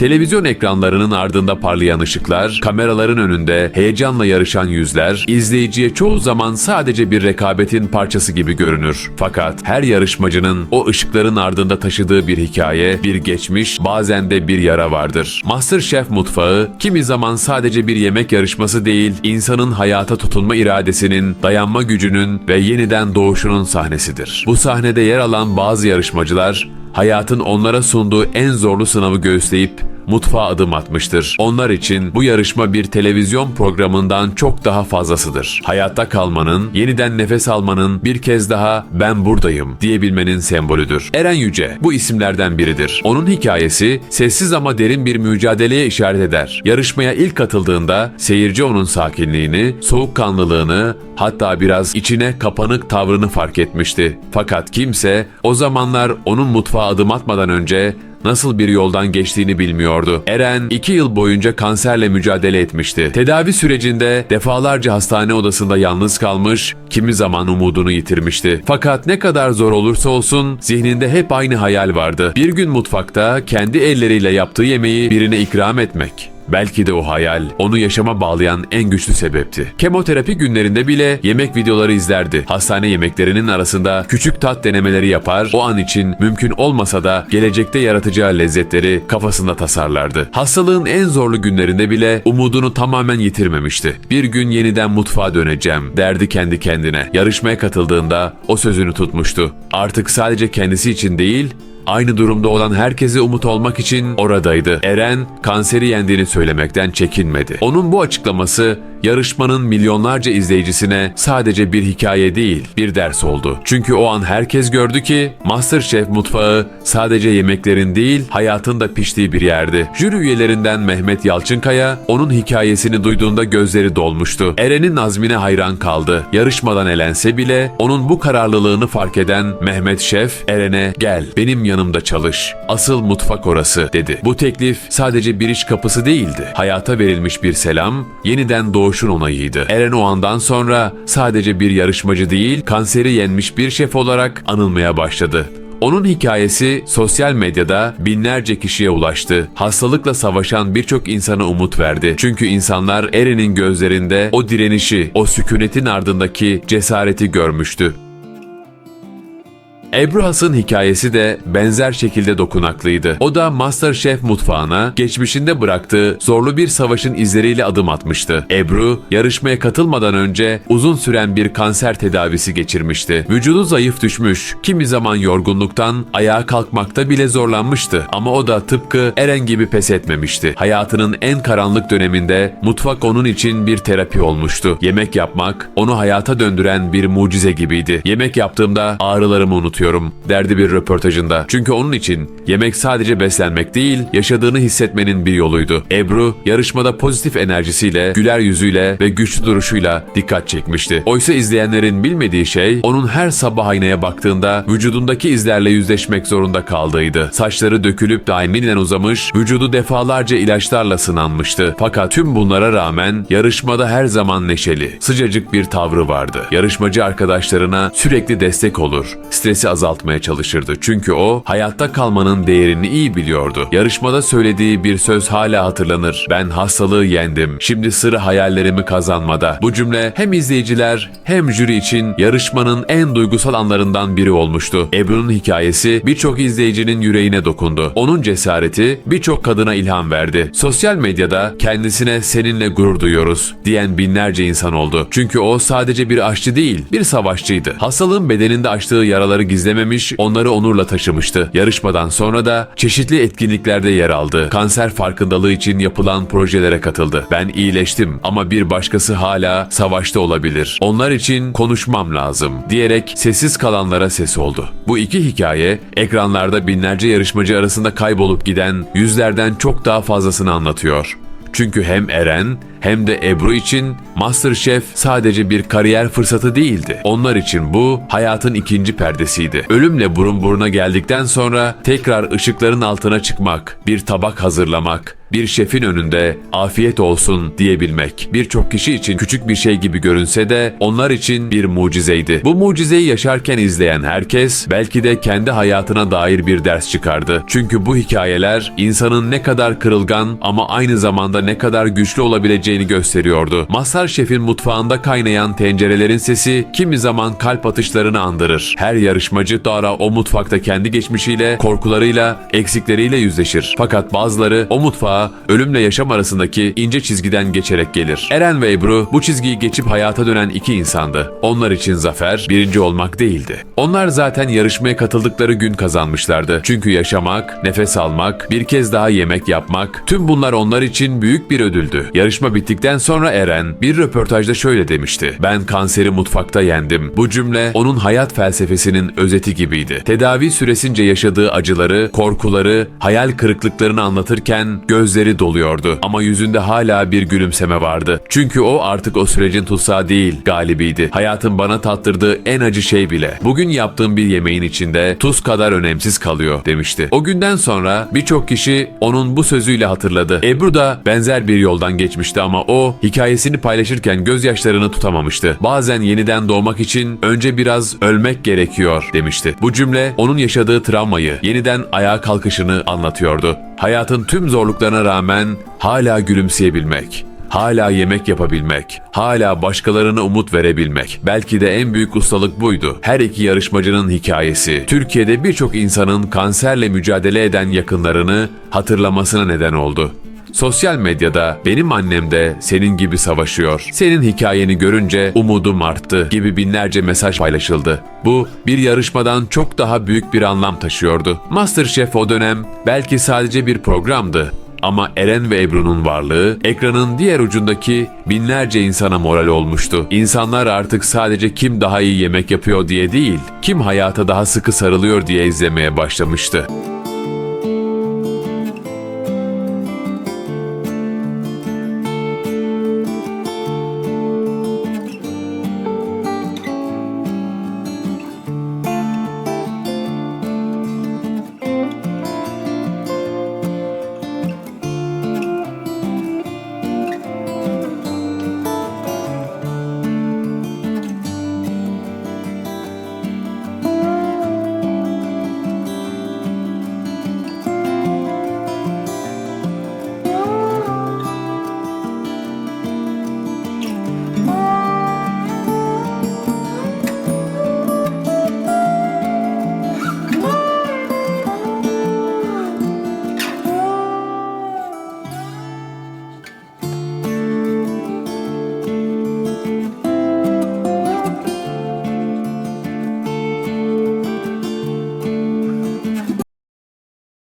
Televizyon ekranlarının ardında parlayan ışıklar, kameraların önünde heyecanla yarışan yüzler, izleyiciye çoğu zaman sadece bir rekabetin parçası gibi görünür. Fakat her yarışmacının o ışıkların ardında taşıdığı bir hikaye, bir geçmiş, bazen de bir yara vardır. MasterChef mutfağı kimi zaman sadece bir yemek yarışması değil, insanın hayata tutunma iradesinin, dayanma gücünün ve yeniden doğuşunun sahnesidir. Bu sahnede yer alan bazı yarışmacılar hayatın onlara sunduğu en zorlu sınavı göğüsleyip mutfağa adım atmıştır. Onlar için bu yarışma bir televizyon programından çok daha fazlasıdır. Hayatta kalmanın, yeniden nefes almanın, bir kez daha ben buradayım diyebilmenin sembolüdür. Eren Yüce bu isimlerden biridir. Onun hikayesi sessiz ama derin bir mücadeleye işaret eder. Yarışmaya ilk katıldığında seyirci onun sakinliğini, soğukkanlılığını, hatta biraz içine kapanık tavrını fark etmişti. Fakat kimse o zamanlar onun mutfağa adım atmadan önce nasıl bir yoldan geçtiğini bilmiyordu. Eren iki yıl boyunca kanserle mücadele etmişti. Tedavi sürecinde defalarca hastane odasında yalnız kalmış, kimi zaman umudunu yitirmişti. Fakat ne kadar zor olursa olsun zihninde hep aynı hayal vardı. Bir gün mutfakta kendi elleriyle yaptığı yemeği birine ikram etmek. Belki de o hayal onu yaşama bağlayan en güçlü sebepti. Kemoterapi günlerinde bile yemek videoları izlerdi. Hastane yemeklerinin arasında küçük tat denemeleri yapar, o an için mümkün olmasa da gelecekte yaratacağı lezzetleri kafasında tasarlardı. Hastalığın en zorlu günlerinde bile umudunu tamamen yitirmemişti. Bir gün yeniden mutfağa döneceğim derdi kendi kendine. Yarışmaya katıldığında o sözünü tutmuştu. Artık sadece kendisi için değil, Aynı durumda olan herkese umut olmak için oradaydı. Eren kanseri yendiğini söylemekten çekinmedi. Onun bu açıklaması yarışmanın milyonlarca izleyicisine sadece bir hikaye değil, bir ders oldu. Çünkü o an herkes gördü ki MasterChef mutfağı sadece yemeklerin değil, hayatın da piştiği bir yerdi. Jüri üyelerinden Mehmet Yalçınkaya onun hikayesini duyduğunda gözleri dolmuştu. Eren'in azmine hayran kaldı. Yarışmadan elense bile onun bu kararlılığını fark eden Mehmet Şef Eren'e gel benim yanımda çalış. Asıl mutfak orası dedi. Bu teklif sadece bir iş kapısı değildi. Hayata verilmiş bir selam, yeniden doğuşun onayıydı. Eren o andan sonra sadece bir yarışmacı değil, kanseri yenmiş bir şef olarak anılmaya başladı. Onun hikayesi sosyal medyada binlerce kişiye ulaştı. Hastalıkla savaşan birçok insana umut verdi. Çünkü insanlar Eren'in gözlerinde o direnişi, o sükunetin ardındaki cesareti görmüştü. Ebru Has'ın hikayesi de benzer şekilde dokunaklıydı. O da MasterChef mutfağına geçmişinde bıraktığı zorlu bir savaşın izleriyle adım atmıştı. Ebru yarışmaya katılmadan önce uzun süren bir kanser tedavisi geçirmişti. Vücudu zayıf düşmüş, kimi zaman yorgunluktan ayağa kalkmakta bile zorlanmıştı. Ama o da tıpkı Eren gibi pes etmemişti. Hayatının en karanlık döneminde mutfak onun için bir terapi olmuştu. Yemek yapmak onu hayata döndüren bir mucize gibiydi. Yemek yaptığımda ağrılarımı unutuyorum derdi bir röportajında. Çünkü onun için yemek sadece beslenmek değil, yaşadığını hissetmenin bir yoluydu. Ebru yarışmada pozitif enerjisiyle, güler yüzüyle ve güçlü duruşuyla dikkat çekmişti. Oysa izleyenlerin bilmediği şey onun her sabah aynaya baktığında vücudundaki izlerle yüzleşmek zorunda kaldığıydı. Saçları dökülüp daiminden uzamış, vücudu defalarca ilaçlarla sınanmıştı. Fakat tüm bunlara rağmen yarışmada her zaman neşeli, sıcacık bir tavrı vardı. Yarışmacı arkadaşlarına sürekli destek olur, stresi azaltmaya çalışırdı. Çünkü o hayatta kalmanın değerini iyi biliyordu. Yarışmada söylediği bir söz hala hatırlanır. Ben hastalığı yendim. Şimdi sıra hayallerimi kazanmada. Bu cümle hem izleyiciler hem jüri için yarışmanın en duygusal anlarından biri olmuştu. Ebru'nun hikayesi birçok izleyicinin yüreğine dokundu. Onun cesareti birçok kadına ilham verdi. Sosyal medyada kendisine seninle gurur duyuyoruz diyen binlerce insan oldu. Çünkü o sadece bir aşçı değil, bir savaşçıydı. Hastalığın bedeninde açtığı yaraları gizlememiş, onları onurla taşımıştı. Yarışmadan sonra da çeşitli etkinliklerde yer aldı. Kanser farkındalığı için yapılan projelere katıldı. Ben iyileştim ama bir başkası hala savaşta olabilir. Onlar için konuşmam lazım diyerek sessiz kalanlara ses oldu. Bu iki hikaye ekranlarda binlerce yarışmacı arasında kaybolup giden yüzlerden çok daha fazlasını anlatıyor. Çünkü hem Eren hem de Ebru için MasterChef sadece bir kariyer fırsatı değildi. Onlar için bu hayatın ikinci perdesiydi. Ölümle burun buruna geldikten sonra tekrar ışıkların altına çıkmak, bir tabak hazırlamak, bir şefin önünde afiyet olsun diyebilmek. Birçok kişi için küçük bir şey gibi görünse de onlar için bir mucizeydi. Bu mucizeyi yaşarken izleyen herkes belki de kendi hayatına dair bir ders çıkardı. Çünkü bu hikayeler insanın ne kadar kırılgan ama aynı zamanda ne kadar güçlü olabileceğini gösteriyordu. Mazhar Şef'in mutfağında kaynayan tencerelerin sesi kimi zaman kalp atışlarını andırır. Her yarışmacı Dara o mutfakta kendi geçmişiyle, korkularıyla, eksikleriyle yüzleşir. Fakat bazıları o mutfağa ölümle yaşam arasındaki ince çizgiden geçerek gelir. Eren ve Ebru bu çizgiyi geçip hayata dönen iki insandı. Onlar için zafer birinci olmak değildi. Onlar zaten yarışmaya katıldıkları gün kazanmışlardı. Çünkü yaşamak, nefes almak, bir kez daha yemek yapmak, tüm bunlar onlar için büyük bir ödüldü. Yarışma bittikten sonra Eren bir röportajda şöyle demişti. Ben kanseri mutfakta yendim. Bu cümle onun hayat felsefesinin özeti gibiydi. Tedavi süresince yaşadığı acıları, korkuları, hayal kırıklıklarını anlatırken gözleri doluyordu. Ama yüzünde hala bir gülümseme vardı. Çünkü o artık o sürecin tutsağı değil, galibiydi. Hayatın bana tattırdığı en acı şey bile. Bugün yaptığım bir yemeğin içinde tuz kadar önemsiz kalıyor demişti. O günden sonra birçok kişi onun bu sözüyle hatırladı. Ebru da benzer bir yoldan geçmişti ama o hikayesini paylaşırken gözyaşlarını tutamamıştı. Bazen yeniden doğmak için önce biraz ölmek gerekiyor demişti. Bu cümle onun yaşadığı travmayı, yeniden ayağa kalkışını anlatıyordu. Hayatın tüm zorluklarına rağmen hala gülümseyebilmek, hala yemek yapabilmek, hala başkalarına umut verebilmek. Belki de en büyük ustalık buydu. Her iki yarışmacının hikayesi, Türkiye'de birçok insanın kanserle mücadele eden yakınlarını hatırlamasına neden oldu. Sosyal medyada benim annem de senin gibi savaşıyor. Senin hikayeni görünce umudum arttı gibi binlerce mesaj paylaşıldı. Bu bir yarışmadan çok daha büyük bir anlam taşıyordu. MasterChef o dönem belki sadece bir programdı. Ama Eren ve Ebru'nun varlığı ekranın diğer ucundaki binlerce insana moral olmuştu. İnsanlar artık sadece kim daha iyi yemek yapıyor diye değil, kim hayata daha sıkı sarılıyor diye izlemeye başlamıştı.